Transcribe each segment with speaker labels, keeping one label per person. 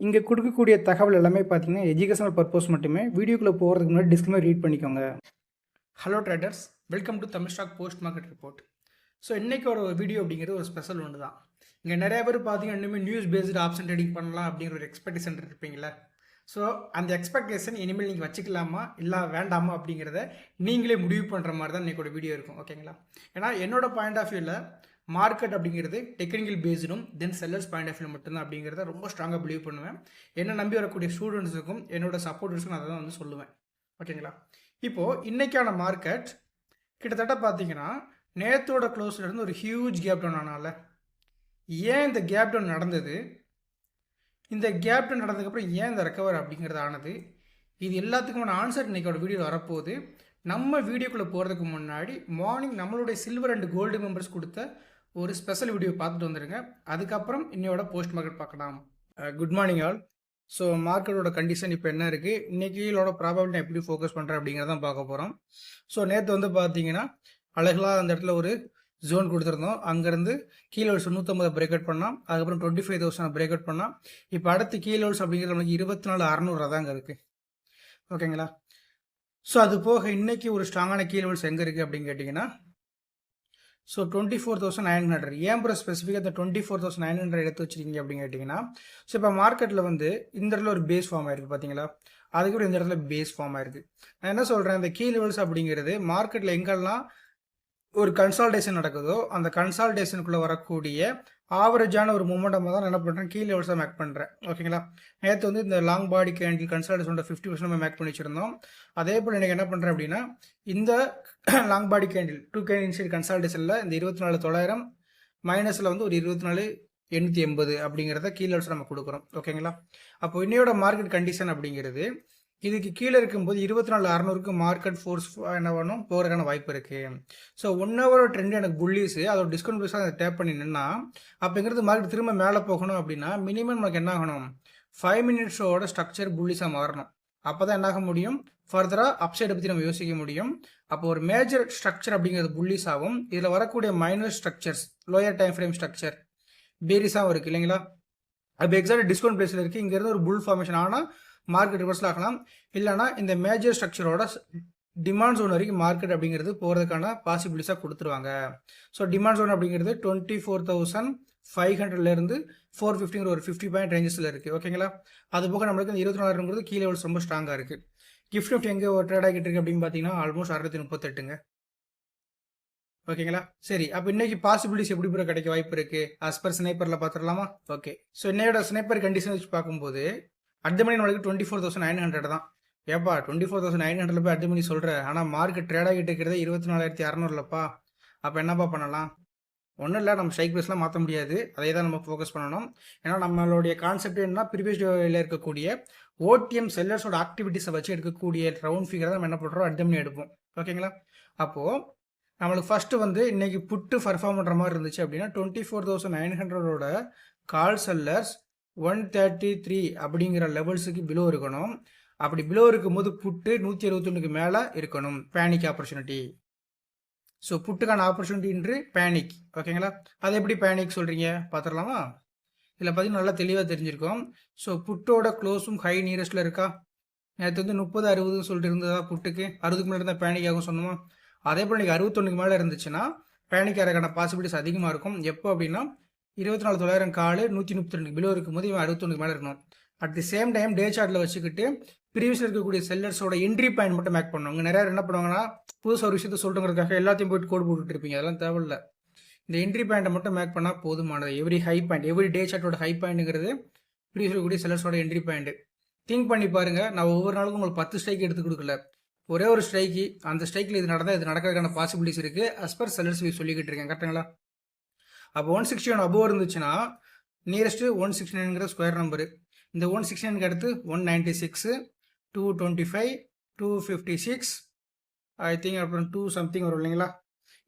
Speaker 1: இங்கே கொடுக்கக்கூடிய தகவல் எல்லாமே பார்த்தீங்கன்னா எஜுகேஷனல் பர்பஸ் மட்டுமே வீடியோக்குள்ளே போகிறதுக்கு முன்னாடி டிஸ்கிளைமர் ரீட் பண்ணிக்கோங்க. Hello traders welcome to Tamil stock post market report so இன்றைக்கோட ஒரு வீடியோ அப்படிங்கிறது ஒரு ஸ்பெஷல் ஒன்று தான் இங்கே நிறைய பேர் பார்த்தீங்கன்னா இன்னுமே நியூஸ் பேஸ்டு ஆப்ஷன் ட்ரேடிங் பண்ணலாம் அப்படிங்கிற ஒரு எக்ஸ்பெக்டேஷன் இருப்பீங்களா ஸோ அந்த எக்ஸ்பெக்டேஷன் இனிமேல் நீங்கள் வச்சுக்கலாமா இல்லை வேண்டாமா அப்படிங்கிறத நீங்களே முடிவு பண்ணுற மாதிரி தான் இன்றைக்கோட வீடியோ இருக்கும். ஓகேங்களா ஏன்னா என்னோட பாயிண்ட் ஆஃப் வியூவில் மார்க்கெட் அப்படிங்கிறது technical பேஸ்டும் then sellers point of view மட்டும்தான் அப்படிங்கிறத ரொம்ப ஸ்ட்ராங்காக பிலீவ் பண்ணுவேன். என்ன நம்பி வரக்கூடிய ஸ்டூடெண்ட்ஸுக்கும் என்னோட சப்போர்ட்டர்ஸுக்கும் நான் அதை தான் வந்து சொல்லுவேன். ஓகேங்களா இப்போது இன்றைக்கான மார்க்கெட் கிட்டத்தட்ட பார்த்தீங்கன்னா நேத்தோட க்ளோஸ்லேருந்து ஒரு ஹியூஜ் கேப் டவுன் ஆனால ஏன் இந்த கேப் டவுன் நடந்தது? இந்த கேப் டவுன் நடந்ததுக்கப்புறம் ஏன் இந்த ரெக்கவர் அப்படிங்கிறது ஆனது? இது எல்லாத்துக்குமான ஆன்சர் இன்றைக்கோட வீடியோ வரப்போகுது. நம்ம வீடியோக்குள்ளே போகிறதுக்கு முன்னாடி மார்னிங் நம்மளுடைய சில்வர் அண்ட் கோல்டு மெம்பர்ஸ் கொடுத்த ஒரு ஸ்பெஷல் வீடியோ பார்த்துட்டு வந்துடுங்க அதுக்கப்புறம் இன்னையோட போஸ்ட் மார்க்கெட் பார்க்கலாம். குட் மார்னிங் ஆல் ஸோ மார்க்கெட்டோட கண்டிஷன் இப்போ என்ன இருக்குது இன்னைக்கு ப்ராபபிலிட்டி எப்படி ஃபோக்கஸ் பண்ணுறேன் அப்படிங்கிறதான் பார்க்க போகிறோம் ஸோ நேற்று வந்து பார்த்தீங்கன்னா அழகலாக அந்த இடத்துல ஒரு ஜோன் கொடுத்துருந்தோம். அங்கேருந்து கீழே ஒரு நூற்றம்பது பிரேக் அவுட் பண்ணால் அதுக்கப்புறம் twenty five thousand break out பண்ணோம் இப்போ அடுத்து கீழே அப்படிங்கிறது நமக்கு இருபத்தி நாலு அறநூறு தாங்க இருக்குது ஓகேங்களா ஸோ அது போக இன்றைக்கி ஒரு ஸ்ட்ராங்கான கீழ் எங்கே இருக்குது அப்படின்னு கேட்டிங்கன்னா so twenty four thousand nine hundred ஏன் ப்ரோ ஸ்பெசிஃபிக்காக இந்த twenty four thousand nine hundred எடுத்து வச்சிருக்கீங்க அப்படின்னு கேட்டிங்கன்னா ஸோ இப்போ மார்க்கெட்டில் வந்து இந்த இடத்துல ஒரு பேஸ் ஃபார்ம் ஆயிருக்கு பார்த்தீங்களா அதுக்கப்புறம் இந்த இடத்துல பேஸ் ஃபார்ம் ஆயிருக்கு. நான் என்ன சொல்கிறேன் இந்த கீ லெவல்ஸ் அப்படிங்கிறது மார்க்கெட்டில் எங்கெல்லாம் ஒரு கன்சால்டேஷன் நடக்குதோ அந்த கன்சால்டேஷனுக்குள்ளே வரக்கூடிய ஆவரேஜான ஒரு மூமெண்டம் தான் என்ன பண்ணுறேன் கீழே லெவல்ஸாக மேக் பண்ணுறேன் ஓகேங்களா நேற்று வந்து இந்த லாங் பாடி கேண்டில் கன்சல்டன்ஸோட ஃபிஃப்டி பர்சன்ட் நம்ம மேக் பண்ணி வச்சிருந்தோம். அதே போல் எனக்கு என்ன பண்ணுறேன் அப்படின்னா இந்த long body candle to candle inside கன்சல்டேஷனில் இந்த இருபத்தி நாலு தொள்ளாயிரம் மைனஸில் வந்து ஒரு இருபத்தி நாலு எண்ணூற்றி எண்பது அப்படிங்கிறத கீழே லெவல்ஸ் நம்ம கொடுக்குறோம். ஓகேங்களா அப்போ இன்னையோட மார்க்கெட் கண்டிஷன் அப்படிங்கிறது இதுக்கு கீழே இருக்கும்போது இருபத்தி நாலு அறநூறுக்கு மார்க்கெட் ஃபோர்ஸ் என்ன பண்ணும்? போகிறதுக்கான வாய்ப்பு இருக்குது ஸோ ஒன் ஹவரோட ட்ரெண்ட் எனக்கு புள்ளிஸு அதோட டிஸ்கவுண்ட் ப்ரைஸாக அதை டேப் பண்ணி நின்னா அப்படிங்கிறது மார்க்கெட் திரும்ப மேலே போகணும் அப்படின்னா மினிமம் நமக்கு என்ன ஆகணும்? ஃபைவ் மினிட்ஸோட ஸ்ட்ரக்சர் புள்ளிஸாக மாறணும். அப்போ தான் என்னாக முடியும்? ஃபர்தராக அப்சைடை பற்றி நம்ம யோசிக்க முடியும். அப்போ ஒரு மேஜர் ஸ்ட்ரக்சர் அப்படிங்கிறது புள்ளிஸ் ஆகும். இதில் வரக்கூடிய minor structures lower time frame structure பேரிஸாகவும் இருக்குது இல்லைங்களா? அப்போ எக்ஸாக்ட் டிஸ்கவுண்ட் பிளேஸில் இருக்குது இங்கேருந்து ஒரு புல் ஃபார்மேஷன் ஆனால் மார்க்கெட் ரிவர்ஸில் ஆகலாம். இல்லைனா இந்த மேஜர் ஸ்ட்ரக்சரோட டிமாண்ட் ஜோன் வரைக்கும் மார்க்கெட் அப்படிங்கிறது போகிறதுக்கான பாசிபிலிட்டிஸாக கொடுத்துருவாங்க. ஸோ டிமாண்ட் ஜோன் அப்படிங்கிறது டுவெண்ட்டி ஃபோர் தௌசண்ட் ஃபைவ் ஹண்ட்ரட்லேருந்து ஃபோர் ஃபிஃப்டிங்கிற ஒரு ஃபிஃப்டி பாயிண்ட் ரேஞ்சஸில் இருக்குது ஓகேங்களா அது போக நம்மளுக்கு இந்த இருபத்தி நாலாயிரங்கிறது கீழே லெவல்ஸ் ரொம்ப ஸ்ட்ராங்காக இருக்குது கிஃப்ட் நிஃப்ட் எங்கே ஒரு ட்ரேட் ஆகிட்டு இருக்கு அப்படின்னு பார்த்தீங்கன்னா ஆல்மோஸ்ட் அறுநூத்தி முப்பத்தெட்டுங்க. ஓகேங்களா சரி அப்போ இன்னைக்கு பாசிபிலிட்டிஸ் எப்படி கூட கிடைக்க வாய்ப்பு இருக்குது அஸ்பர் ஸ்னைப்பரில் பார்த்துடலாமா? ஓகே ஸோ இன்னையோட ஸ்னைப்பர் கண்டிஷன் வச்சு பார்க்கும்போது அடுத்த மணி நம்மளுக்கு twenty four thousand nine hundred தான். ஏப்பா twenty four thousand nine hundred போய் அடுத்த மணி சொல்கிற ஆனால் மார்க்கெட் ட்ரேட் ஆகிட்டு இருக்கிறது இருபத்தி நாலாயிரத்தி அறநூறுலப்பா. அப்போ என்னப்பா பண்ணலாம்? ஒன்றும் இல்லை நம்ம ஸ்ட்ரைக் ப்ரைஸ்லாம் மாற்ற முடியாது. அதே தான் நம்ம ஃபோக்கஸ் பண்ணணும். ஏன்னா நம்மளுடைய கான்செப்ட் என்ன? ப்ரீவியஸ் இருக்கக்கூடிய ஓடிஎம் செல்லர்ஸோட ஆக்டிவிட்டிஸை வச்சு எடுக்கக்கூடிய ரவுண்ட் ஃபிகர் தான் நம்ம என்ன பண்ணுறோம் அடுத்த எடுப்போம். ஓகேங்களா? அப்போது நம்மளுக்கு ஃபஸ்ட்டு வந்து இன்றைக்கி புட்டு பர்ஃபார்ம் பண்ணுற மாதிரி இருந்துச்சு அப்படின்னா twenty four thousand nine ஹண்ட்ரடோட call sellers one thirty three அப்படிங்கிற லெவல்ஸுக்கு பிலோ இருக்கணும். அப்படி பிலோ இருக்கும்போது புட்டு நூற்றி அறுபத்தொன்னுக்கு மேலே இருக்கணும். பேனிக் ஆப்பர்ச்சுனிட்டி ஸோ புட்டுக்கான ஆப்பர்ச்சுனிட்டின்று பேனிக் ஓகேங்களா அதை எப்படி பேனிக் சொல்கிறீங்க பார்த்துடலாமா? இதில் பார்த்தீங்கன்னா நல்லா தெளிவாக தெரிஞ்சிருக்கோம். ஸோ புட்டோட க்ளோஸும் ஹை நியரஸ்ட்டில் இருக்கா? நேற்று வந்து முப்பது அறுபதுன்னு சொல்லிட்டு இருந்ததா புட்டுக்கு? அறுபதுக்கு மேலே இருந்தால் பேனிக் ஆகும் சொன்னோமா? அதே போல் நீங்கள் அறுபத்தொன்னுக்கு மேலே இருந்துச்சுன்னா பேனிக் ஆகிறதுக்கான பாசிபிலிட்டிஸ் அதிகமாக இருக்கும். எப்போ அப்படின்னா இருபத்தி நாலு தொள்ளாயிரம் காலு நூற்றி முப்பத்தி ரெண்டு. பிலோ இருக்கும்போது இவன் அறுபத்தொன்னுக்கு மேலே இருக்கணும். At the same time day சார்ட்டில் வச்சுக்கிட்டு ப்ரீவியஸில் இருக்கக்கூடிய செல்லர்ஸோட என்ட்ரி பாயிண்ட் மட்டும் மேக் பண்ணுவாங்க நிறைய என்ன பண்ணுவாங்கன்னா புதுசாக ஒரு விஷயத்த சொல்கிறதுக்காக எல்லாத்தையும் போயிட்டு கோடு போட்டுட்டு இருப்பீங்க. அதெல்லாம் தேவையில்ல. இந்த என்ட்ரி பாயிண்ட்டை மட்டும் மேக் பண்ணால் போதுமானது. Every high point every day சார்ட்டோட high பாயிண்ட்டுங்கிறது ப்ரீவியஸ் இருக்கக்கூடிய செல்லர்ஸோட என்ட்ரி பாயிண்ட் திங்க் பண்ணி பாருங்க. நான் ஒவ்வொரு நாளுக்கும் உங்களுக்கு பத்து ஸ்ட்ரைக் எடுத்து கொடுக்கல. ஒரே ஒரு ஸ்ட்ரைக்கு அந்த ஸ்ட்ரைக்கில் இது நடந்தால் இது நடக்கிறதுக்கான பாசிபிலிட்டிஸ் இருக்குது அஸ்பர் செல்லர்ஸ் சொல்லிக்கிட்டு இருக்கேன். கரெக்டுங்களா அப்போ ஒன் சிக்ஸ்டி ஒன் அபோவ் இருந்துச்சுன்னா நியரஸ்ட்டு ஒன் சிக்ஸ்டி நைனுங்கிற ஸ்கொயர் நம்பரு இந்த ஒன் சிக்ஸ்டி நைனுக்கு அடுத்து one ninety six two twenty five two fifty six I think அப்புறம் டூ சம்திங் வரும் இல்லைங்களா?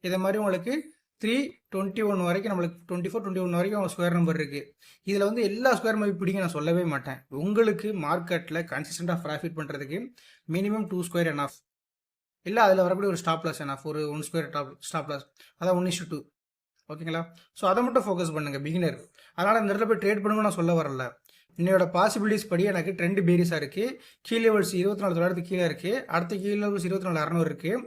Speaker 1: இதை மாதிரி உங்களுக்கு த்ரீ டுவெண்ட்டி ஒன் வரைக்கும் நம்மளுக்கு டுவெண்ட்டி ஃபோர் டுவெண்ட்டி ஒன் வரைக்கும் ஸ்கொயர் நம்பர் இருக்குது இதில் வந்து எல்லா ஸ்கொயர் மதிப்பு பிடிங்க நான் சொல்லவே மாட்டேன். உங்களுக்கு மார்க்கெட்டில் கன்சிஸ்டண்ட்டாக ப்ராஃபிட் பண்ணுறதுக்கு minimum two square and off இல்லை அதில் வரக்கூடிய ஒரு ஸ்டாப் லாஸ் என் ஆஃப் ஒரு one square top stop loss அதான் ஒன் இஷ்டு டூ ஓகேங்களா? ஸோ அதை மட்டும் ஃபோக்கஸ் பண்ணுங்கள் பிகினர் அதனால் இந்த இடத்துல போய் ட்ரேட் பண்ணுங்க நான் சொல்ல வரல. என்னோட பாசிபிலிட்டிஸ் படி எனக்கு ட்ரெண்டு பேரிஸாக இருக்குது கீழ் லெவல்ஸ் இருபத்தி நாலு தொள்ளாயிரத்து கீழே இருக்குது அடுத்த கீழ் லெவல்ஸ் இருபத்தி நாலு அறநூறு இருக்குது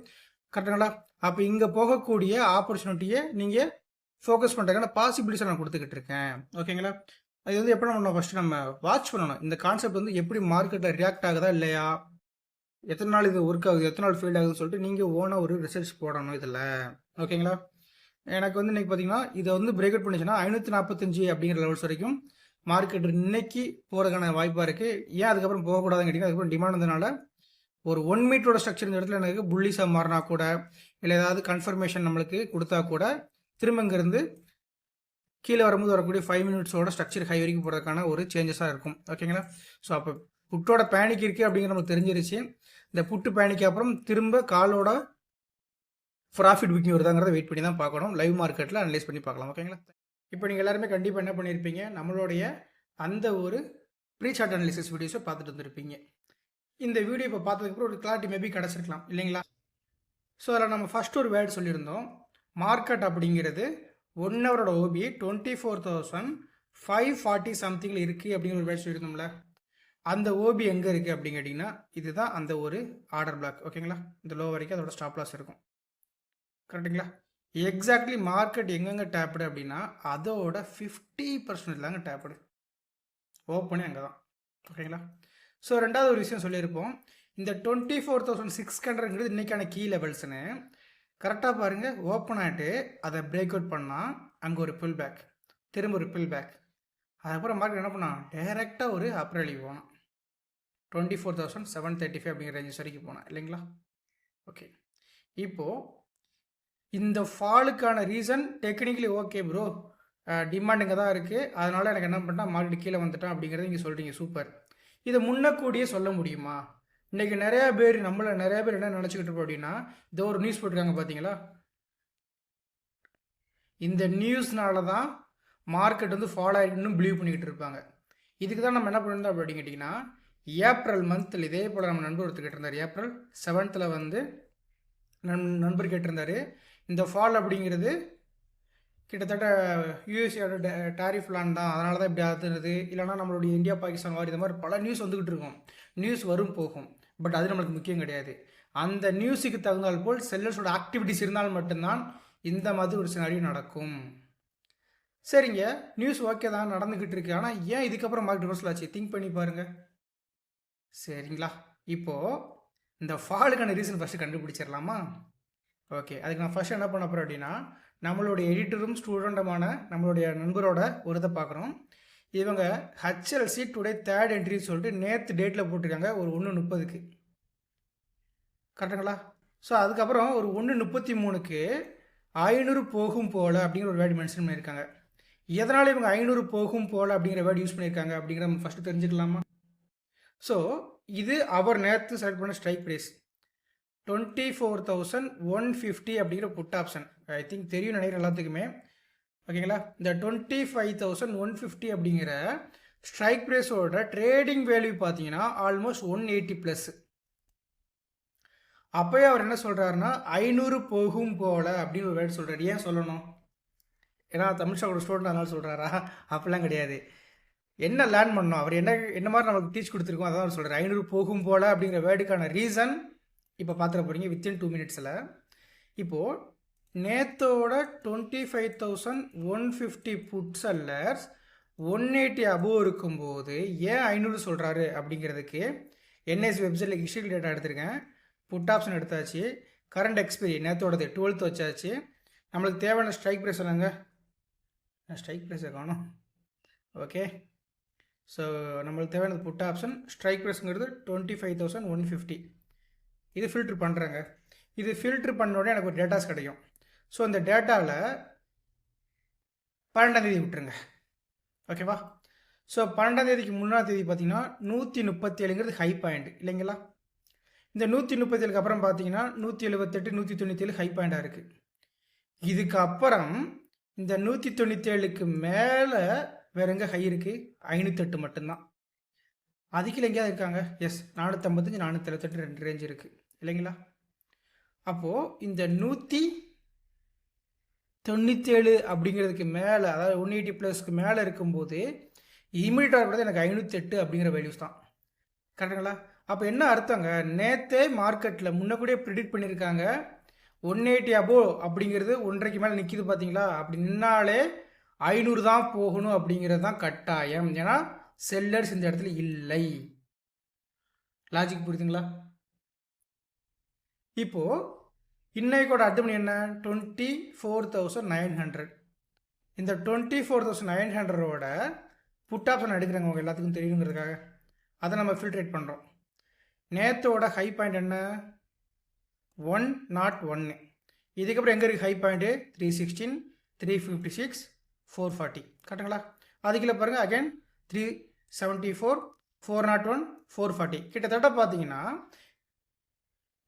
Speaker 1: கரெக்டுங்களா அப்போ இங்கே போகக்கூடிய ஆப்பர்ச்சுனிட்டியை நீங்கள் ஃபோக்கஸ் பண்ணுறதுக்கான பாசிபிலிட்டிஸை நான் கொடுத்துக்கிட்டு இருக்கேன். ஓகேங்களா? அது வந்து எப்படி நம்ம ஃபஸ்ட்டு நம்ம வாட்ச் பண்ணணும். இந்த கான்செப்ட் வந்து எப்படி மார்க்கெட்டில் ரியாக்ட் ஆகுதா இல்லையா? எத்தனை நாள் இது ஒர்க் ஆகுது? எத்தனை நாள் ஃபீல்ட் ஆகுதுன்னு சொல்லிட்டு நீங்கள் ஓனாக ஒரு ரிசர்ச் போடணும் இதில். ஓகேங்களா? எனக்கு வந்து இன்னைக்கு பார்த்தீங்கன்னா இதை வந்து பிரேக் அவுட் பண்ணிச்சுன்னா ஐநூற்றி நாற்பத்தஞ்சு அப்படிங்கிற லெவல்ஸ் வரைக்கும் மார்க்கெட் இன்னைக்கு போகிறதுக்கான வாய்ப்பாக இருக்குது ஏன் அதுக்கப்புறம் போகக்கூடாதுன்னு கேட்டிங்கன்னா அதுக்கப்புறம் டிமாண்ட் இருந்ததுனால ஒரு ஒன் மீட்டரோட ஸ்ட்ரக்சர் இந்த இடத்துல எனக்கு புள்ளிசாக மாறினா கூட இல்லை ஏதாவது கன்ஃபர்மேஷன் நம்மளுக்கு கொடுத்தா கூட திரும்ப இங்கேருந்து கீழே வரும்போது வரக்கூடிய ஃபைவ் மினிட்ஸோட ஸ்ட்ரக்சர் ஹை வரைக்கும் போகிறதுக்கான ஒரு சேஞ்சஸாக இருக்கும். ஓகேங்களா ஸோ அப்போ புட்டோட பேனிக் இருக்குது அப்படிங்கிற நம்மளுக்கு தெரிஞ்சிருச்சு. இந்த புட்டு பேனிக்கு அப்புறம் திரும்ப காலோட ப்ராஃபிட் புக்கிங் வருதாங்கிறத வெயிட் பண்ணி தான் பார்க்கணும். லைவ் மார்க்கெட்டில் அனலைஸ் பண்ணி பார்க்கலாம். ஓகேங்களா இப்போ நீங்கள் எல்லாருமே கண்டிப்பாக என்ன பண்ணியிருப்பீங்க நம்மளுடைய அந்த ஒரு ப்ரீ சார்ட் அனாலிசிஸ் வீடியோஸை பார்த்துட்டு வந்திருப்பீங்க. இந்த வீடியோ இப்போ பார்த்ததுக்கப்புறம் ஒரு கிளாரிட்டி மேபி கிடச்சிருக்கலாம். இல்லைங்களா? ஸோ அதில் நம்ம ஃபஸ்ட் ஒரு வேர்டு சொல்லியிருந்தோம். மார்க்கெட் அப்படிங்கிறது one ஹவரோட O B twenty four thousand five forty சம்திங்கில் இருக்குது அப்படிங்கிற ஒரு வேர்டு சொல்லியிருந்தோம்ல. அந்த ஓபி எங்கே இருக்குது அப்படின்னு கேட்டிங்கன்னா இதுதான் அந்த ஒரு ஆர்டர் பிளாக் ஓகேங்களா இந்த லோ வரைக்கும் அதோட ஸ்டாப் லாஸ் இருக்கும். கரெக்டுங்களா எக்ஸாக்ட்லி மார்க்கெட் எங்கெங்கே டேப்டு அப்படின்னா அதோட ஃபிஃப்டி பர்சன்ட் தாங்க டேப்டு ஓப்பனே அங்கே தான் ஓகேங்களா ஸோ ரெண்டாவது ஒரு விஷயம் சொல்லியிருப்போம். இந்த டுவெண்ட்டி ஃபோர் தௌசண்ட் சிக்ஸ் ஹண்ட்ரட்ங்கிறது இன்றைக்கான கீ லெவல்ஸ்னு கரெக்டாக பாருங்கள் ஓப்பன் ஆகிட்டு அதை பிரேக் அவுட் பண்ணால் அங்கே ஒரு புல் பேக் திரும்ப ஒரு புல் பேக் அதுக்கப்புறம் மார்க்கெட் என்ன பண்ணான் டைரெக்டாக ஒரு அப்ரலி போனான் twenty four thousand seven thirty five அப்படிங்கிற ரேஞ்சஸ் வரைக்கும் போனேன் இல்லைங்களா? ஓகே இப்போது இந்த ஃபாலுக்கான reason technically okay bro demand இங்கே தான் இருக்குது அதனால் எனக்கு என்ன பண்ணால் மார்க்கெட் கீழே வந்துட்டான் அப்படிங்கிறத நீங்கள் சொல்கிறீங்க சூப்பர் இதை முன்னக்கூடியே சொல்ல முடியுமா? இன்றைக்கி நிறையா பேர் நம்மளை நிறையா பேர் என்ன நினச்சிக்கிட்டு இருப்போம் அப்படின்னா இதோ ஒரு நியூஸ் போட்டிருக்காங்க பார்த்தீங்களா இந்த நியூஸ்னால தான் மார்க்கெட் வந்து ஃபாலோ ஆகிட்டுன்னு பிலீவ் பண்ணிக்கிட்டு இருப்பாங்க. இதுக்கு தான் நம்ம என்ன பண்ணியிருந்தோம் அப்படின்னு கேட்டிங்கன்னா ஏப்ரல் மந்தில் இதே போல் நம்ம நண்பர் ஒருத்தர் கேட்டிருந்தார். ஏப்ரல் செவன்த்தில் வந்து நண் நண்பர் கேட்டிருந்தார். இந்த ஃபால் அப்படிங்கிறது கிட்டத்தட்ட யூஎஸ்ஏட டாரிஃப் பிளான் தான். அதனால தான் இப்படி ஆகுறது இல்லைனா நம்மளுடைய இந்தியா பாகிஸ்தான் வார் இந்த மாதிரி பல நியூஸ் வந்துக்கிட்டு இருக்கும். நியூஸ் வரும் போகும். பட் அது நம்மளுக்கு முக்கியம் கிடையாது. அந்த நியூஸுக்கு தகுந்தால் போல் செல்லர்ஸோட ஆக்டிவிட்டிஸ் இருந்தால் மட்டும்தான் இந்த மாதிரி ஒரு சினாரியும் நடக்கும். சரிங்க. நியூஸ் ஓகே தான் நடந்துக்கிட்டு இருக்கு. ஆனால் ஏன் இதுக்கப்புறம் மார்க் ரிவர்சல் ஆச்சு? திங்க் பண்ணி பாருங்கள் சரிங்களா? இப்போது இந்த ஃபாலுக்கான ரீசன் ஃபஸ்ட்டு கண்டுபிடிச்சிடலாமா? ஓகே அதுக்கு நான் ஃபஸ்ட் என்ன பண்ண போகிறேன் அப்படின்னா நம்மளுடைய எடிட்டரும் ஸ்டூடெண்ட்டுமான நம்மளுடைய நண்பரோட ஒருதை பார்க்குறோம். இவங்க ஹச்எல்சி டுடே தேர்ட் என்ட்ரின்னு சொல்லிட்டு நேற்று டேட்டில் போட்டிருக்காங்க ஒரு ஒன்று முப்பதுக்கு. கரெக்டுங்களா ஸோ அதுக்கப்புறம் ஒரு ஒன்று முப்பத்தி மூணுக்கு ஐநூறு போகும் போல் அப்படிங்கிற ஒரு வேர்டு மென்ஷன் பண்ணியிருக்காங்க. எதனால் இவங்க ஐநூறு போகும் போல் அப்படிங்கிற வேர்டு யூஸ் பண்ணியிருக்காங்க அப்படிங்கிற நம்ம ஃபஸ்ட்டு தெரிஞ்சுக்கலாமா? ஸோ இது அவர் நேற்று செலக்ட் பண்ண strike price twenty four thousand one fifty அப்படிங்கிற புட் ஆப்ஷன் ஐ திங்க் தெரியும் நினைக்கிறேன் எல்லாத்துக்குமே. ஓகேங்களா? இந்த twenty five thousand one fifty அப்படிங்கிற ஸ்ட்ரைக் ப்ரைஸோட ட்ரேடிங் வேல்யூ பார்த்தீங்கன்னா ஆல்மோஸ்ட் ஒன் எயிட்டி ப்ளஸ் அப்போயே அவர் என்ன சொல்கிறாருன்னா ஐநூறு போகும் போல அப்படின்னு ஒரு வேர்டு சொல்கிறார் ஏன் சொல்லணும்? ஏன்னா தமிழ் ஷாவோட ஸ்டூடெண்ட் அதனால சொல்கிறாரா அப்படிலாம் கிடையாது. என்ன லேர்ன் பண்ணோம் அவர் என்ன என்ன மாதிரி நமக்கு டீச் கொடுத்துருக்கோம்? அதான் அவர் சொல்கிறார் ஐநூறு போகும் போல் அப்படிங்கிற வேர்டுக்கான ரீசன் இப்போ பார்த்துட போகிறீங்க வித்தின் டூ மினிட்ஸில் இப்போது நேத்தோட twenty five thousand one fifty put sellers one eighty above இருக்கும்போது ஏன் ஐநூறு சொல்கிறாரு அப்படிங்கிறதுக்கு என்எஸ் வெப்சைட்டில் ஹிஸ்ட்ரி டேட்டா எடுத்திருக்கேன். புட் ஆப்ஷன் எடுத்தாச்சு. கரண்ட் எக்ஸ்பீரி நேற்றோடது டுவெல்த் வச்சாச்சு. நம்மளுக்கு தேவையான ஸ்ட்ரைக் ப்ரைஸ் சொல்லுங்க. ஸ்ட்ரைக் ப்ரைஸை காணும். ஓகே ஸோ நம்மளுக்கு தேவையான put option strike ப்ரைஸுங்கிறது twenty five thousand one fifty இது ஃபில்ட்ரு பண்ணுறேங்க இது ஃபில்ட்ரு பண்ண உடனே எனக்கு ஒரு டேட்டாஸ் கிடைக்கும். ஸோ இந்த டேட்டாவில் பன்னெண்டாந்தேதி விட்டுருங்க. ஓகேவா ஸோ பன்னெண்டாந்தேதிக்கு முன்னாள் தேதி பார்த்தீங்கன்னா நூற்றி முப்பத்தி ஏழுங்கிறது ஹை பாயிண்ட் இல்லைங்களா? இந்த நூற்றி முப்பத்தி ஏழுக்கு அப்புறம் பார்த்தீங்கன்னா நூற்றி எழுபத்தெட்டு நூற்றி தொண்ணூற்றி ஏழு ஹை பாயிண்டாக இருக்குது இதுக்கு அப்புறம் இந்த நூற்றி தொண்ணூற்றி ஏழுக்கு மேலே வேற எங்கே ஹை இருக்குது ஐநூற்றெட்டு மட்டும்தான். அதுக்கு எங்கேயாவது இருக்காங்க? எஸ் நானூற்றம்பத்தஞ்சு நானூற்றி எழுபத்தெட்டு ரெண்டு ரேஞ்ச் இருக்குது இல்லைங்களா? அப்போது இந்த நூற்றி தொண்ணூற்றேழு அப்படிங்கிறதுக்கு மேலே அதாவது ஒன் எயிட்டி ப்ளஸ்க்கு மேலே இருக்கும்போது இமீடியட்டாக இருக்கிறது எனக்கு ஐநூற்றி எட்டு அப்படிங்கிற வேல்யூஸ் தான். கரெக்டுங்களா அப்போ என்ன அர்த்தங்க? நேற்றே மார்க்கெட்டில் முன்னக்கூடியே ப்ரிடிக்ட் பண்ணியிருக்காங்க ஒன் எயிட்டி அபோ அப்படிங்கிறது ஒன்றரைக்கு மேலே நிற்கிது பார்த்தீங்களா அப்படி நின்னாலே ஐநூறு தான் போகணும் அப்படிங்கிறது தான் கட்டாயம். ஏன்னா செல்லர்ஸ் இந்த இடத்துல இல்லை. லாஜிக் புரியுதுங்களா? இப்போது இன்னைக்கோட அட்மணி என்ன? Twenty four thousand nine hundred இந்த டுவெண்ட்டி ஃபோர் தௌசண்ட் நைன் ஹண்ட்ரடோட புட் ஆப்ஷன் எடுக்கிறாங்க உங்கள் எல்லாத்துக்கும் தெரியுங்கிறதுக்காக. அதை நம்ம ஃபில்ட்ரேட் பண்ணுறோம் நேத்தோட ஹை பாயிண்ட் என்ன? ஒன் நாட் ஒன்று இதுக்கப்புறம் எங்கே இருக்குது high point three sixteen three fifty six four forty கரெக்டுங்களா? அதுக்குள்ள பாருங்கள் again three seventy four four nought one four forty கிட்டத்தட்ட பார்த்தீங்கன்னா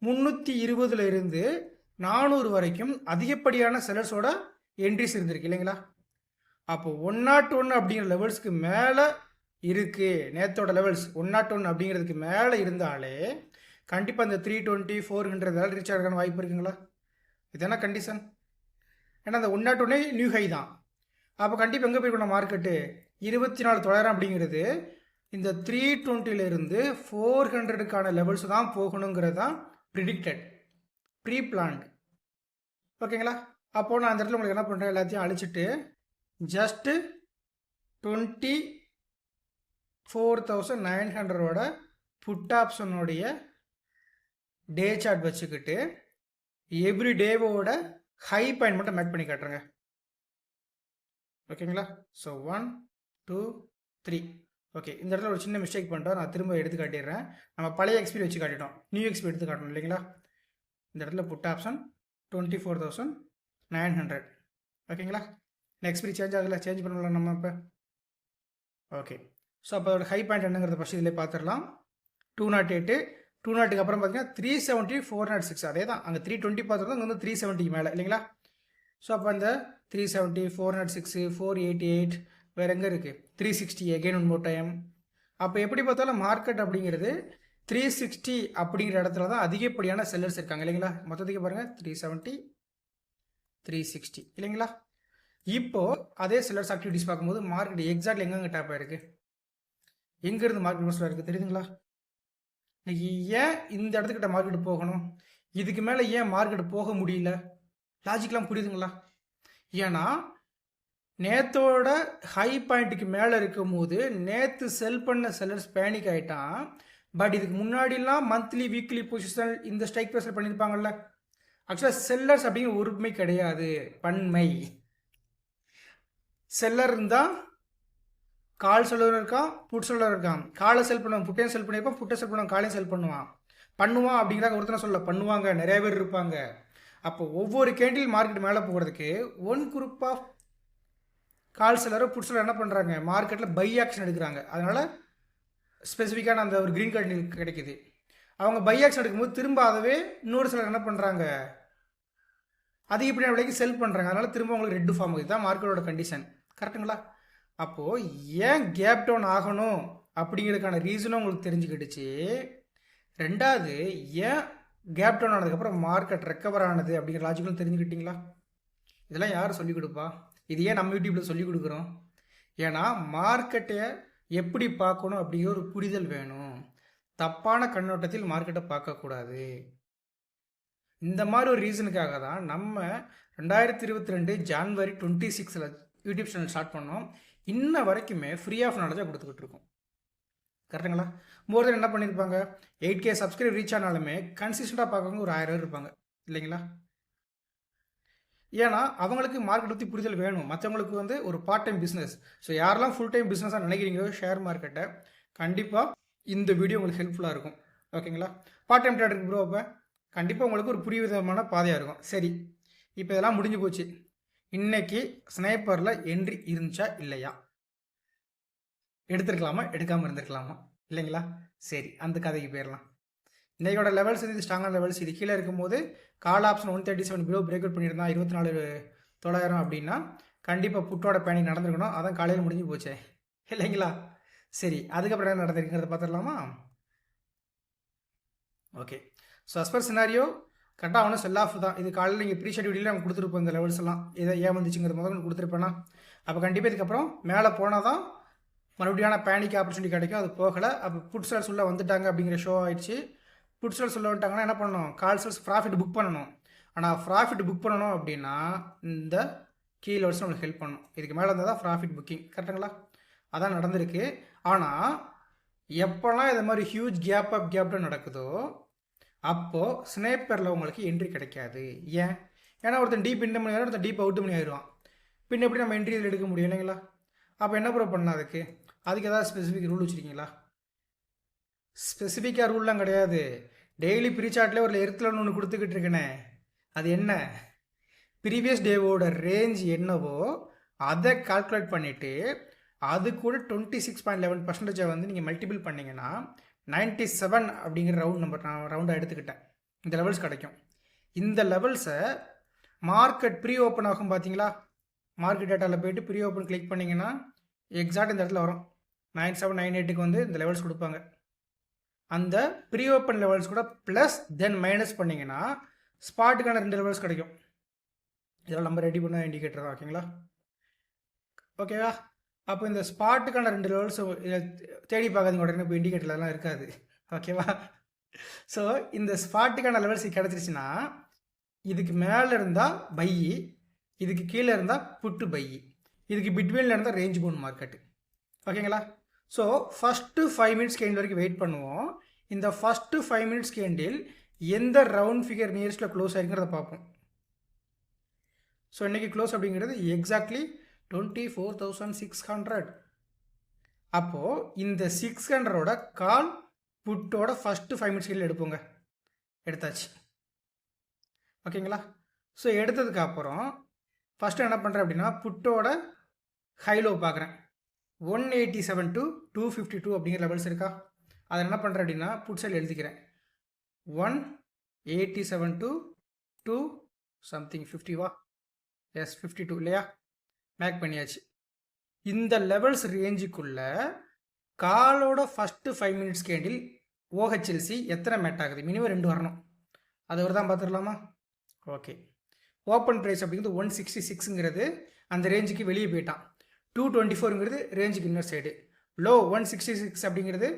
Speaker 1: முந்நூற்றி இருபதுல இருந்து நானூறு வரைக்கும் அதிகப்படியான செலர்ஸோட என்ட்ரிஸ் இருந்திருக்கு இல்லைங்களா? அப்போ ஒன் நாட் ஒன் அப்படிங்கிற லெவல்ஸ்க்கு மேலே இருக்குது நேத்தோட லெவல்ஸ் ஒன் நாட் ஒன் அப்படிங்கிறதுக்கு மேலே இருந்தாலே கண்டிப்பாக இந்த three twenty four hundred reach ஆகிறதுக்கான வாய்ப்பு இருக்குங்களா? இதுதான கண்டிஷன் ஏன்னா அந்த ஒன் நாட் ஒன்னே நியூ ஹை தான். அப்போ கண்டிப்பாக எங்கே போயிருக்கணும் மார்க்கெட்டு இருபத்தி நாலு தொள்ளாயிரம் அப்படிங்கிறது இந்த த்ரீ டுவெண்ட்டிலேருந்து ஃபோர் ஹண்ட்ரடுக்கான லெவல்ஸ் தான் போகணுங்கிறது தான் ப்ரிடிக்டட் ப்ரீ பிளான்டு ஓகேங்களா அப்போது நான் அந்த இடத்துல உங்களுக்கு என்ன பண்ணுறேன் எல்லாத்தையும் அழிச்சிட்டு just twenty four thousand nine ஹண்ட்ரடோட put ஆப்ஷனுடைய டே சார்ட் வச்சுக்கிட்டு எவ்ரி டேவோட ஹை பாயிண்ட் மட்டும் மேக் பண்ணி காட்டுறேங்க. ஓகேங்களா so one two three okay இந்த இடத்துல ஒரு சின்ன மிஸ்டேக் பண்ணிட்டோம். நான் திரும்ப எடுத்து காட்டிடுறேன். நம்ம பழைய எக்ஸ்பி வச்சு காட்டிட்டோம். நியூ எக்ஸ்பி எடுத்து காட்டணும் இல்லைங்களா? இந்த இடத்துல put option twenty four thousand nine hundred ஓகேங்களா எக்ஸ்பீரி சேஞ்ச் ஆகலை. சேஞ்ச் பண்ணலாம் நம்ம இப்போ. ஓகே ஸோ அப்போ அதோட ஹை பாயிண்ட் என்னங்கிறத ஃபஸ்ட் இதில் பார்த்துடலாம். டூ நாட் எயிட்டு டூ நாட்டுக்கு அப்புறம் பார்த்தீங்கன்னா three seventy four nought six அதே தான் அங்கே த்ரீ டுவெண்ட்டி பார்த்துருந்தோம். அங்கே வந்து த்ரீ செவன்ட்டிக்கு மேலே இல்லைங்களா? ஸோ அப்போ அந்த three seventy four nought six four eighty eight வேறு எங்கே இருக்குது three sixty again one more time அப்போ எப்படி பார்த்தாலும் மார்க்கெட் அப்படிங்கிறது த்ரீ சிக்ஸ்டி அப்படிங்கிற இடத்துல தான் அதிகப்படியான செல்லர்ஸ் இருக்காங்க. இல்லைங்களா? மொத்தத்துக்கு பாருங்கள் த்ரீ செவன்ட்டி த்ரீ சிக்ஸ்டி இல்லைங்களா? இப்போது அதே செல்லர்ஸ் ஆக்டிவிட்டிஸ் பார்க்கும்போது மார்க்கெட் எக்ஸாக்ட்லி எங்கெங்க டேப் ஆயிருக்கு? எங்கேருந்து மார்க்கெட் மோஸ்டில் இருக்குது தெரியுதுங்களா? இன்னைக்கு ஏன் இந்த இடத்துக்கிட்ட மார்க்கெட் போகணும்? இதுக்கு மேலே ஏன் மார்க்கெட் போக முடியல? லாஜிக்லாம் புரியுதுங்களா? ஏன்னா நேத்தோட ஹை பாயிண்ட்டுக்கு மேலே இருக்கும் போது நேற்று செல் பண்ண செல்லர்ஸ் பேனிக் ஆகிட்டான் பட் இதுக்கு முன்னாடிலாம் மந்த்லி வீக்லி பொசிஷன் இந்த ஸ்ட்ரைக் ப்ரைஸில் பண்ணியிருப்பாங்கல்ல ஆக்சுவலாக செல்லர்ஸ் அப்படிங்கிற உரிமை கிடையாது. பன்மை. செல்லர் இருந்தால் கால் செல்லர் இருக்கான் புட் செல்லர் இருக்கான். காலை செல் பண்ணுவான் புட்டையும் செல் பண்ணியிருப்பான் புட்டை செல் பண்ணுவான் காலையும் செல் பண்ணுவான். பண்ணுவான் அப்படிங்கிறாங்க ஒருத்தனை சொல்ல பண்ணுவாங்க நிறைய பேர் இருப்பாங்க. அப்போ ஒவ்வொரு கேண்டில் மார்க்கெட் மேலே போகிறதுக்கு ஒன் குரூப் ஆஃப் கால் செல்லரோ புட் செல்லர் என்ன பண்ணுறாங்க மார்க்கெட்டில் பை ஆக்ஷன் எடுக்கிறாங்க. அதனால் ஸ்பெசிஃபிக்கான அந்த ஒரு க்ரீன் கார்டு கிடைக்குது. அவங்க பை ஆக்ஷன் எடுக்கும்போது திரும்ப அதவே இன்னொரு சிலர் என்ன பண்ணுறாங்க அதிகப்படியான விலைக்கு செல் பண்ணுறாங்க அதனால் திரும்ப உங்களுக்கு ரெட்டு ஃபார்ம் ஆகுது தான் மார்க்கெட்டோட கண்டிஷன் கரெக்டுங்களா அப்போது ஏன் கேப் டவுன் ஆகணும்? அப்படிங்கிறதுக்கான ரீசனும் உங்களுக்கு தெரிஞ்சுக்கிடுச்சு. ரெண்டாவது ஏன் கேப் டவுன் ஆனதுக்கப்புறம் மார்க்கெட் ரெக்கவர் ஆனது அப்படிங்கிற லாஜிக்கலும் தெரிஞ்சுக்கிட்டிங்களா? இதெல்லாம் யார் சொல்லிக் கொடுப்பா? இது ஏன் நம்ம யூடியூப்பில் சொல்லிக் கொடுக்குறோம். ஏன்னா மார்க்கெட்டை எப்படி பார்க்கணும் அப்படிங்கிற ஒரு புரிதல் வேணும். தப்பான கண்ணோட்டத்தில் மார்க்கெட்டை பார்க்கக்கூடாது இந்த மாதிரி ஒரு ரீசனுக்காக தான் நம்ம ரெண்டாயிரத்தி இருபத்தி ரெண்டு ஜான்வரி டுவெண்ட்டி சிக்ஸில் யூடியூப் சேனல் ஸ்டார்ட் பண்ணோம். இன்ன வரைக்குமே ஃப்ரீ ஆஃப் நாலேஜாக கொடுத்துக்கிட்டு இருக்கோம். கரெக்டுங்களா? மோர் தென் என்ன பண்ணியிருப்பாங்க? எயிட் கே சப்ஸ்கிரைப் ரீச் ஆனாலுமே கன்சிஸ்டண்ட்டாக பார்க்கறவங்க ஒரு ஆயிரம் பேர் இருப்பாங்க. இல்லைங்களா? ஏன்னா அவங்களுக்கு மார்க்கெட் பற்றி புரிதல் வேணும். மற்றவங்களுக்கு வந்து ஒரு பார்ட் டைம் பிஸ்னஸ் ஸோ யாரெல்லாம் ஃபுல் டைம் பிஸ்னஸாக நினைக்கிறீங்களோ ஷேர் மார்க்கெட்டை கண்டிப்பாக இந்த வீடியோ உங்களுக்கு ஹெல்ப்ஃபுல்லாக இருக்கும். ஓகேங்களா பார்ட் டைம் ட்ரேடருக்கு ப்ரோ அப்போ கண்டிப்பாக உங்களுக்கு ஒரு புரிய விதமான பாதையாக இருக்கும். சரி இப்போ இதெல்லாம் முடிஞ்சு போச்சு. இன்னைக்கு ஸ்னைப்பரில் என்ட்ரி இருந்துச்சா இல்லையா? எடுத்துருக்கலாமா? எடுக்காமல் இருந்திருக்கலாமா? இல்லைங்களா? சரி அந்த கதைக்கு போயிடலாம். இன்றைக்கோட லெவல்ஸ் இது ஸ்ட்ராங்கான லெவல்ஸ் இது கீழே இருக்கும்போது call option one thirty seven below break out பண்ணியிருந்தா இருபத்தி நாலு தொள்ளாயிரம் அப்படின்னா கண்டிப்பாக புட்டோட பேனிக் நடந்திருக்கணும். அதான் காலையில் முடிஞ்சு போச்சே. இல்லைங்களா? சரி அதுக்கப்புறம் என்ன நடந்திருக்குங்கிறத பார்த்துடலாமா? ஓகே ஸோ அஸ்பர் சினாரியோ கரெக்டாக அவனும் செல் ஆஃப் தான். இது காலையில் நீங்கள் ப்ரீ ஷெட்யூலில் நம்ம கொடுத்துருப்போம் இந்த லெவல்ஸ் எல்லாம். இதை ஏன் வந்துச்சுங்கிறது முதல்ல கொடுத்துருப்பேன்னா அப்போ கண்டிப்பாக இதுக்கப்புறம் மேலே போனால் தான் மறுபடியான பேனிக் ஆப்பர்ச்சுனிட்டி கிடைக்கும். அது போகலை. அப்போ புட் உள்ளே வந்துட்டாங்க அப்படிங்கிற ஷோ ஆயிடுச்சு. புட் சேல்ஸ் சொல்ல வந்துட்டாங்கன்னா என்ன பண்ணணும்? கால் சேல்ஸ் ப்ராஃபிட் புக் பண்ணணும். ஆனால் ப்ராஃபிட் புக் பண்ணணும் அப்படின்னா இந்த கீழே வச்சு நம்மளுக்கு ஹெல்ப் பண்ணணும். இதுக்கு மேலே இருந்தால் தான் ப்ராஃபிட் புக்கிங் கரெக்டுங்களா அதான் நடந்திருக்கு. ஆனால் எப்போல்லாம் இது மாதிரி ஹியூஜ் கேப் அப் கேப்ல நடக்குதோ அப்போது ஸ்னேப்பரில் உங்களுக்கு என்ட்ரி கிடைக்காது. ஏன்? ஏன்னா ஒருத்தன் டீப் இன் பண்ணி ஒருத்தன் டீப் அவுட் பண்ணி ஆயிடுவான். பின் எப்படி நம்ம என்ட்ரி இதில் எடுக்க முடியும் இல்லைங்களா? அப்போ என்ன ப்ரோ பண்ணலாம் அதுக்கு? அதுக்கு ஏதாவது ஸ்பெசிஃபிக் ரூல் வச்சுருக்கீங்களா? ஸ்பெசிஃபிக்காக ரூல்லாம் கிடையாது. டெய்லி ப்ரீசார்ட்லேயே ஒரு எர்த்தில் ஒன்று கொடுத்துக்கிட்டு இருக்கேனே. அது என்ன? ப்ரீவியஸ் டேவோட ரேஞ்ச் என்னவோ அதை கால்குலேட் பண்ணிவிட்டு அது கூட டுவெண்ட்டி சிக்ஸ் பாயிண்ட் லெவன் பர்சன்டேஜை வந்து நீங்கள் மல்டிபிள் பண்ணிங்கன்னா நைன்ட்டி செவன் அப்படிங்கிற ரவுண்ட் நம்பர் நான் ரவுண்டாக எடுத்துக்கிட்டேன். இந்த லெவல்ஸ் கிடைக்கும். இந்த லெவல்ஸை மார்க்கெட் ப்ரீ ஓப்பன் ஆகும் பார்த்தீங்களா மார்க்கெட் டேட்டாவில் போயிட்டு ப்ரீ ஓப்பன் கிளிக் பண்ணிங்கன்னா எக்ஸாக்ட் இந்த இடத்துல வரும். நைன் செவன் நைன் எயிட்டுக்கு வந்து இந்த லெவல்ஸ் கொடுப்பாங்க. அந்த ப்ரீ ஓப்பன் லெவல்ஸ் கூட ப்ளஸ் தென் மைனஸ் பண்ணிங்கன்னா ஸ்பாட்டுக்கான ரெண்டு லெவல்ஸ் கிடைக்கும். இதெல்லாம் நம்ம ரெடி பண்ண இண்டிகேட்டர் தான் ஓகேங்களா ஓகேவா அப்போ இந்த ஸ்பாட்டுக்கான ரெண்டு லெவல்ஸ் தேடி பார்க்காதீங்க உடனே இப்போ இண்டிகேட்டர்லாம் இருக்காது. ஓகேவா ஸோ இந்த ஸ்பாட்டுக்கான லெவல்ஸ் கிடச்சிருச்சுன்னா இதுக்கு மேலே இருந்தால் பையி இதுக்கு கீழே இருந்தால் புட்டு பையி இதுக்கு பிட்வீனில் இருந்தால் ரேஞ்ச் போன் மார்க்கெட்டு ஓகேங்களா so first five minutes candle வரைக்கும் வெயிட் பண்ணுவோம். இந்த ஃபஸ்ட்டு ஃபைவ் மினிட்ஸ் கேண்டில் எந்த ரவுண்ட் ஃபிகர் நியரஸ்ட்டில் க்ளோஸ் ஆகிங்கிறத பார்ப்போம். ஸோ இன்றைக்கி க்ளோஸ் அப்படிங்கிறது exactly twenty four thousand six hundred அப்போது இந்த சிக்ஸ் ஹண்ட்ரடோட கால் புட்டோட ஃபஸ்ட்டு ஃபைவ் மினிட்ஸ் கீழே எடுப்போங்க. எடுத்தாச்சு. ஓகேங்களா? ஸோ எடுத்ததுக்கு அப்புறம் ஃபஸ்ட்டு என்ன பண்ணுறேன் அப்படின்னா புட்டோட ஹைலோ பார்க்குறேன். One eighty seven to two fifty two அப்படிங்கிற லெவல்ஸ் இருக்கா? அதை என்ன பண்ணுறேன் அப்படின்னா புட் எழுதிக்கிறேன். One eighty seven to two something ஃபிஃப்டிவா yes fifty two இல்லையா? மேக் பண்ணியாச்சு. இந்த லெவல்ஸ் ரேஞ்சுக்குள்ள காலோட first five minutes candle OHLC எத்தனை மேட் ஆகுது? மினிமம் ரெண்டு வரணும். அது ஒரு தான் பார்த்துடலாமா? ஓகே ஓப்பன் ப்ரைஸ் அப்படிங்கிறது ஒன் சிக்ஸ்டி சிக்ஸுங்கிறது அந்த ரேஞ்சுக்கு வெளியே போயிட்டான். டூ டுவெண்ட்டி ஃபோருங்கிறது ரேஞ்சுக்கு inner side low one sixty six அப்படிங்கிறது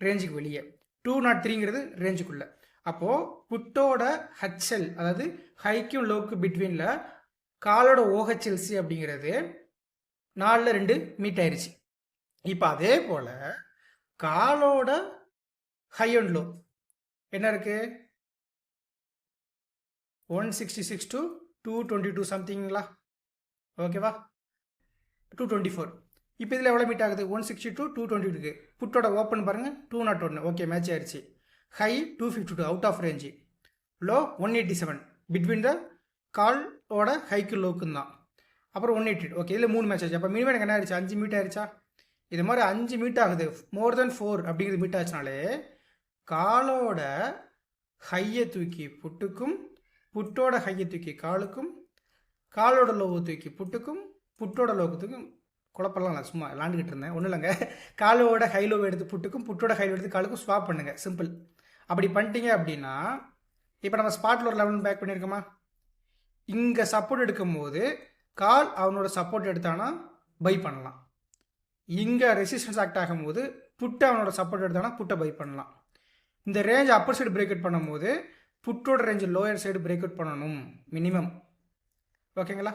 Speaker 1: ரேஞ்சுக்கு வெளியே. டூ நாட் oh த்ரீங்கிறது ரேஞ்சுக்குள்ளே அப்போது புட்டோட ஹச்எல் அதாவது ஹைக்கும் லோக்கு பிட்வீனில் காலோட ஓஹெச்எல்சி அப்படிங்கிறது நாலில் ரெண்டு மீட் ஆயிடுச்சு இப்போ அதே போல் காலோட ஹை அண்ட் லோ என்ன இருக்குது one sixty six to two twenty two சம்திங்களா ஓகேவா டூ டுவெண்ட்டி ஃபோர் இப்போ இதில் எவ்வளோ மீட் ஆகுது? One sixty two two twenty டூக்கு புட்டோட ஓப்பன் பாருங்கள் டூ நாட் ஒன்று ஓகே மேட்ச் ஆயிடுச்சு high two fifty two out of range low one eighty seven between the காலோட ஹைக்கு லோக்குன்னு தான். அப்புறம் ஒன் எயிட்டி ஓகே இதில் மூணு மேட்ச் ஆச்சு. அப்போ மினிமம் எனக்கு என்ன ஆயிடுச்சு அஞ்சு மீட் ஆயிடுச்சா இது மாதிரி அஞ்சு மீட் ஆகுது. மோர் தென் ஃபோர் அப்படிங்கிறது மீட் ஆச்சுனாலே காலோட ஹையை தூக்கி புட்டுக்கும் புட்டோட ஹையை தூக்கி காலுக்கும் காலோட லோவை தூக்கி புட்டுக்கும் புட்டோட லோகத்துக்கும் குழப்பெல்லாம் இல்லை சும்மா விளாண்டுக்கிட்டு இருந்தேன். ஒன்றும் இல்லைங்க. காலோட ஹைலோவை எடுத்து புட்டுக்கும் புட்டோட ஹைலோ எடுத்து காலுக்கும் ஸ்வாப் பண்ணுங்கள் சிம்பிள் அப்படி பண்ணிட்டீங்க அப்படின்னா இப்போ நம்ம ஸ்பாட்டில் ஒரு லெவன் பேக் பண்ணியிருக்கோமா? இங்கே சப்போர்ட் எடுக்கும்போது கால் அவனோட சப்போர்ட் எடுத்தானா பை பண்ணலாம். இங்கே ரெசிஸ்டன்ஸ் ஆக்ட் ஆகும்போது புட்டை அவனோட சப்போர்ட் எடுத்தானா புட்டை பை பண்ணலாம். இந்த range upper side break out பண்ணும்போது புட்டோட range lower side break out பண்ணணும் மினிமம் ஓகேங்களா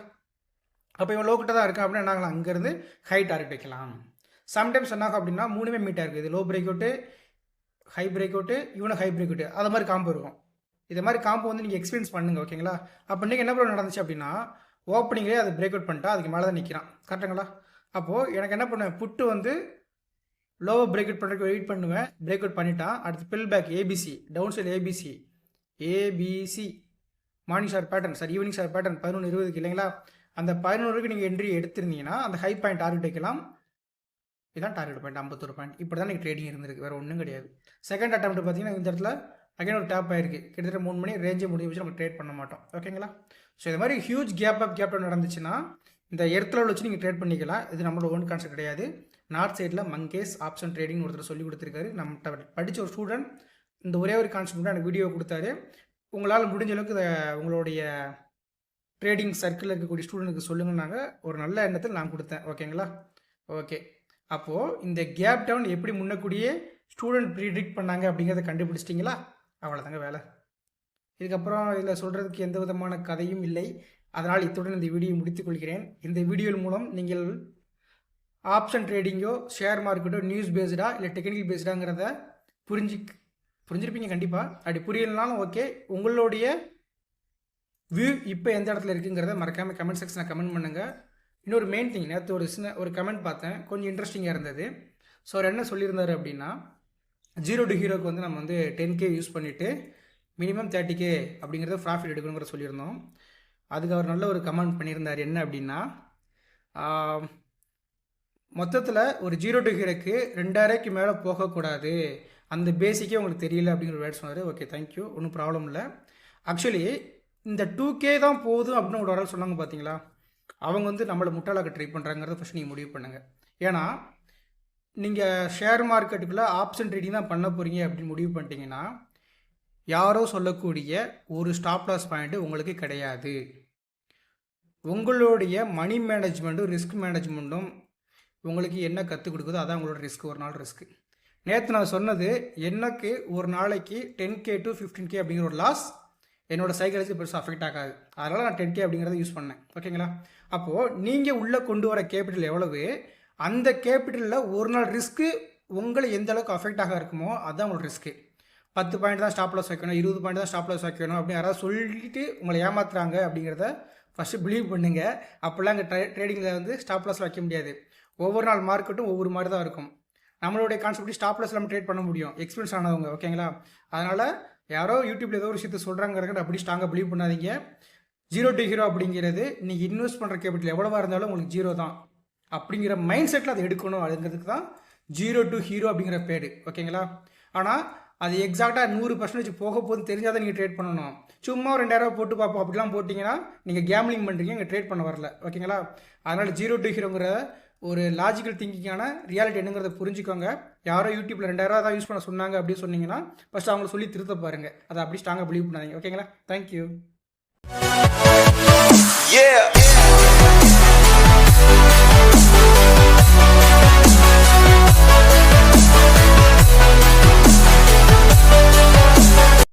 Speaker 1: அப்போ இவன் லோக்கிட்ட தான் இருக்கான் அப்படின்னா நாங்கள் அங்கேருந்து ஹை டார்கெட் வைக்கலாம். சம்டைம்ஸ் என்னாகும் அப்படின்னா மூணுமே மீட்டாக இருக்குது இது low break out high break out இவனும் ஹை பிரேக் அவுட்டு அது மாதிரி காம்போ இருக்கும். இது மாதிரி காம்போ வந்து நீங்கள் எக்ஸ்பீரியன்ஸ் பண்ணுங்கள் ஓகேங்களா அப்போ நீங்கள் என்ன ப்ராப்ளம் நடந்துச்சு அப்படின்னா ஓப்பனிங்லேயே அது பிரேக் அவுட் பண்ணிட்டா அதுக்கு மேலே தான் நிற்கிறான் கரெக்டுங்களா அப்போது எனக்கு என்ன பண்ணுவேன்? புட்டு வந்து லோவை பிரேக் அவுட் பண்ணுறதுக்கு வெயிட் பண்ணுவேன். பிரேக் அவுட் பண்ணிட்டான். அடுத்து pull back ABC down side ABC ABC morning star pattern star evening star pattern பதினொன்று இருபதுக்கு இல்லைங்களா? அந்த பதினோருக்கு நீங்கள் என்ட்ரி எடுத்திருந்தீங்கன்னா அந்த ஹை பாயிண்ட் டார்கெட் வைக்கலாம். இதான் டார்கெட் பாயிண்ட் ஐம்பத்தொரு பாயிண்ட் இப்படி தான் எனக்கு ட்ரேடிங் இருந்திருக்கு. வேறு ஒன்றும் கிடையாது. செகண்ட் அட்டம் பார்த்தீங்கன்னா இந்த இடத்துல அகைன் ஒரு டேப் ஆயிருக்கு. கிட்டத்தட்ட மூணு மணி ரேஞ்சே முடிஞ்சு வச்சு நம்ம ட்ரேட் பண்ண மாட்டோம். ஓகேங்களா ஸோ இது மாதிரி ஹியூஜ் கேப் அப் கேப் நடந்துச்சுன்னா இந்த எர்த்தில் வச்சு நீங்கள் ட்ரேட் பண்ணிக்கலாம். இது நம்மளோட ஓன் கான்செப்ட் கிடையாது. நார்த் சைடில் மங்கேஸ் ஆப்ஷன் ட்ரேடிங் ஒருத்தர் சொல்லி கொடுத்துருக்காரு. நம்ம படித்த ஒரு ஸ்டூடெண்ட் இந்த ஒரே ஒரு கான்செப்ட் எனக்கு வீடியோ கொடுத்தாரு. உங்களால் முடிஞ்ச அளவுக்கு இதை உங்களுடைய ட்ரேடிங் சர்க்கிளில் இருக்கக்கூடிய ஸ்டூடெண்ட்டுக்கு சொல்லுங்கன்னாங்க. ஒரு நல்ல எண்ணத்தில் நான் கொடுத்தேன். ஓகேங்களா ஓகே அப்போது இந்த கேப் டவுன் எப்படி முன்னக்கூடியே ஸ்டூடெண்ட் ப்ரீடிக்ட் பண்ணாங்க அப்படிங்கிறத கண்டுபிடிச்சிட்டிங்களா? அவ்வளோதாங்க வேலை. இதுக்கப்புறம் இதில் சொல்கிறதுக்கு எந்த விதமான கதையும் இல்லை. அதனால் இத்துடன் இந்த வீடியோ முடித்துக்கொள்கிறேன் இந்த வீடியோ மூலம் நீங்கள் ஆப்ஷன் ட்ரேடிங்கோ ஷேர் மார்க்கெட்டோ நியூஸ் பேஸ்டா இல்லை டெக்னிக்கல் பேஸ்டாங்கிறத புரிஞ்சு புரிஞ்சிருப்பீங்க கண்டிப்பாக அப்படி புரியலனாலும் ஓகே உங்களுடைய வியூ இப்போ எந்த இடத்துல இருக்குங்கிறத மறக்காமல் கமெண்ட் செக்ஷனில் கமெண்ட் பண்ணுங்கள் இன்னொரு மெயின் திங் நேற்று ஒரு சின்ன ஒரு கமெண்ட் பார்த்தேன். கொஞ்சம் இன்ட்ரெஸ்டிங்காக இருந்தது. ஸோ அவர் என்ன சொல்லியிருந்தார் அப்படின்னா ஜீரோ டு ஹீரோக்கு வந்து நம்ம வந்து டென் கே யூஸ் பண்ணிவிட்டு மினிமம் தேர்ட்டி கே அப்படிங்கிறத ப்ராஃபிட் எடுக்கணுங்கிற சொல்லியிருந்தோம். அதுக்கு அவர் நல்ல ஒரு கமெண்ட் பண்ணியிருந்தார். என்ன அப்படின்னா மொத்தத்தில் ஒரு ஜீரோ டு ஹீரோக்கு ரெண்டாயிரக்கு மேலே போகக்கூடாது. அந்த பேசிக்கே உங்களுக்கு தெரியல அப்படிங்கிற வேர்ட் சொன்னார். ஓகே தேங்க்யூ ஒன்றும் ப்ராப்ளம் இல்லை. ஆக்சுவலி இந்த டூ கே தான் போதும் அப்படின்னு ஒரு ஆள் சொன்னாங்க பார்த்தீங்களா அவங்க வந்து நம்மளை முட்டாளாக்க ட்ரை பண்ணுறாங்கிறத ஃபஸ்ட் நீங்கள் முடிவு பண்ணுங்கள் ஏன்னா நீங்கள் ஷேர் மார்க்கெட்டுக்குள்ளே ஆப்ஷன் ட்ரேடிங் தான் பண்ண போகிறீங்க அப்படின்னு முடிவு பண்ணிட்டீங்கன்னா யாரோ சொல்லக்கூடிய ஒரு ஸ்டாப் லாஸ் பாயிண்ட்டு உங்களுக்கு கிடையாது. உங்களுடைய மணி மேனேஜ்மெண்ட்டும் ரிஸ்க் மேனேஜ்மெண்ட்டும் உங்களுக்கு என்ன கற்றுக் கொடுக்குதோ அதான் உங்களோட ரிஸ்க் ஒரு நாள் ரிஸ்க் நேற்று நான் சொன்னது எனக்கு ஒரு நாளைக்கு ten K to fifteen K அப்படிங்கிற ஒரு லாஸ் என்னோட சைக்காலஜி பெருசாக அஃபெக்ட் ஆகாது. அதனால் நான் டென் கே அப்படிங்கிறத யூஸ் பண்ணேன். ஓகேங்களா அப்போது நீங்கள் உள்ளே கொண்டு வர கேபிட்டல் எவ்வளவு? அந்த கேபிட்டலில் ஒரு நாள் ரிஸ்க்கு உங்களை எந்த அளவுக்கு அஃபெக்ட் ஆக இருக்குமோ அதுதான் உங்களோட ரிஸ்க்கு பத்து பாயிண்ட் தான் ஸ்டாப் லாஸ் வைக்கணும் இருபது பாயிண்ட் தான் ஸ்டாப் லாஸ் வைக்கணும் அப்படின்னு யாராவது சொல்லிட்டு உங்களை ஏமாத்துறாங்க அப்படிங்கிறத ஃபஸ்ட்டு பிலீவ் பண்ணுங்கள் அப்போல்லாம் இங்கே ட்ரே ட்ரேடிங்கில் வந்து ஸ்டாப் லாஸ் வைக்க முடியாது. ஒவ்வொரு நாள் மார்க்கெட்டும் ஒவ்வொரு மாதிரி தான் இருக்கும். நம்மளுடைய கான்செப்ட் ஸ்டாப் லாஸ் நம்ம ட்ரேட் பண்ண முடியும். எக்ஸ்பீரியன்ஸ் ஆனவங்க ஓகேங்களா அதனால் யாரோ யூடியூப்ல ஏதோ ஒரு விஷயத்த சொல்கிறாங்கிறத அப்படி ஸ்ட்ராங்காக பிலீவ் பண்ணாதீங்க. ஜீரோ டு ஹீரோ அப்படிங்கிறது நீங்கள் இன்வெஸ்ட் பண்ணுற கேபிட்டல் எவ்வளோவா இருந்தாலும் உங்களுக்கு ஜீரோ தான். அப்படிங்கிற மைண்ட் செட்டில் அதை எடுக்கணும். அப்படிங்கிறதுக்கு தான் ஜீரோ டு ஹீரோ அப்படிங்கிற பேடு ஓகேங்களா ஆனால் அது எக்ஸாக்டாக நூறு பர்சன்டேஜ் போக போது தெரிஞ்சால் தான் நீங்கள் ட்ரேட் பண்ணணும். சும்மா ஒரு ரெண்டாயிரம் போட்டு பார்ப்போம் அப்படிலாம் போட்டிங்கன்னா நீங்கள் கேம்லிங் பண்ணுறீங்க இங்கே ட்ரேட் பண்ண வரல. ஓகேங்களா அதனால் ஜீரோ டு ஹீரோங்கிற ஒரு லாஜிக்கல் திங்கிங்கான ரியாலிட்டி என்னங்கிறத புரிஞ்சுக்கோங்க. யாரோ யூடியூப்பில் ரெண்டாயிரம் தான் யூஸ் பண்ண சொன்னாங்க அப்படின்னு சொன்னீங்கன்னா ஃபஸ்ட் அவங்கள சொல்லி திருத்த பாருங்க. அதை அப்படி ஸ்ட்ராங்காக பிலீவ் பண்ணாதீங்க. ஓகேங்களா தேங்க்யூ
Speaker 2: Yeah.